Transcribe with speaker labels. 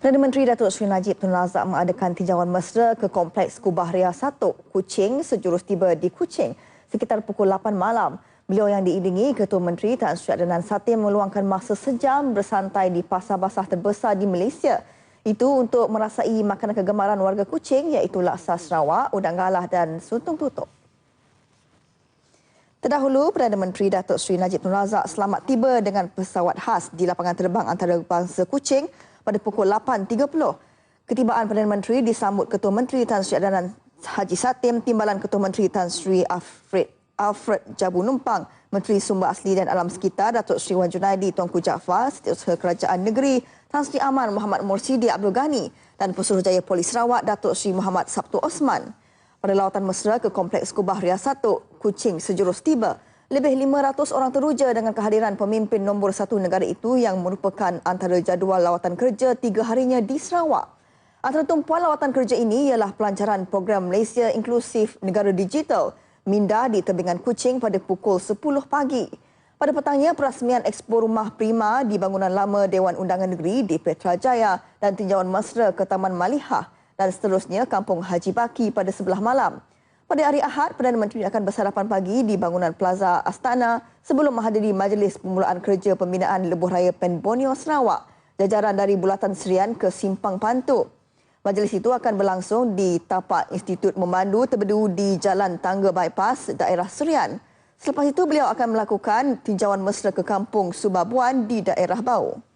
Speaker 1: Perdana Menteri Datuk Seri Najib Tun Razak mengadakan tinjauan mesra ke Kompleks Kubah Ria 1, Kuching sejurus tiba di Kuching sekitar pukul 8 malam. Beliau yang diiringi Ketua Menteri Tan Sri Adnan Satim meluangkan masa sejam bersantai di pasar basah terbesar di Malaysia. Itu untuk merasai makanan kegemaran warga Kuching iaitu laksa Sarawak, udang galah dan suntung tutup. Terdahulu, Perdana Menteri Datuk Seri Najib Tun Razak selamat tiba dengan pesawat khas di lapangan terbang antarabangsa Kuching pada pukul 8.30. Ketibaan Perdana Menteri disambut Ketua Menteri Tan Sri Adanan Haji Satim, Timbalan Ketua Menteri Tan Sri Alfred, Alfred Jabu Numpang, Menteri Sumber Asli dan Alam Sekitar Datuk Sri Wan Junaidi Tuanku Jaafar, Setiausaha Kerajaan Negeri Tan Sri Aman Muhammad Mursidi Abdul Ghani dan Pesuruhjaya Polis Sarawak Datuk Sri Muhammad Sabtu Osman. Pada lawatan mesra ke Kompleks Kubah Ria 1, Kuching sejurus tiba lebih 500 orang teruja dengan kehadiran pemimpin nombor satu negara itu yang merupakan antara jadual lawatan kerja tiga harinya di Sarawak. Antara tumpuan lawatan kerja ini ialah pelancaran program Malaysia Inklusif Negara Digital Minda di tebingan Kuching pada pukul 10 pagi. Pada petangnya, perasmian Expo Rumah Prima di bangunan lama Dewan Undangan Negeri di Petrajaya dan tinjauan mesra ke Taman Malihah dan seterusnya Kampung Haji Baki pada sebelah malam. Pada hari Ahad, Perdana Menteri akan bersarapan pagi di bangunan Plaza Astana sebelum menghadiri majlis permulaan kerja pembinaan Lebuh Raya Pen Borneo Sarawak, jajaran dari Bulatan Serian ke Simpang Pantu. Majlis itu akan berlangsung di tapak Institut Memandu terbedu di Jalan Tangga Bypass, daerah Serian. Selepas itu, beliau akan melakukan tinjauan mesra ke kampung Subabuan di daerah Bau.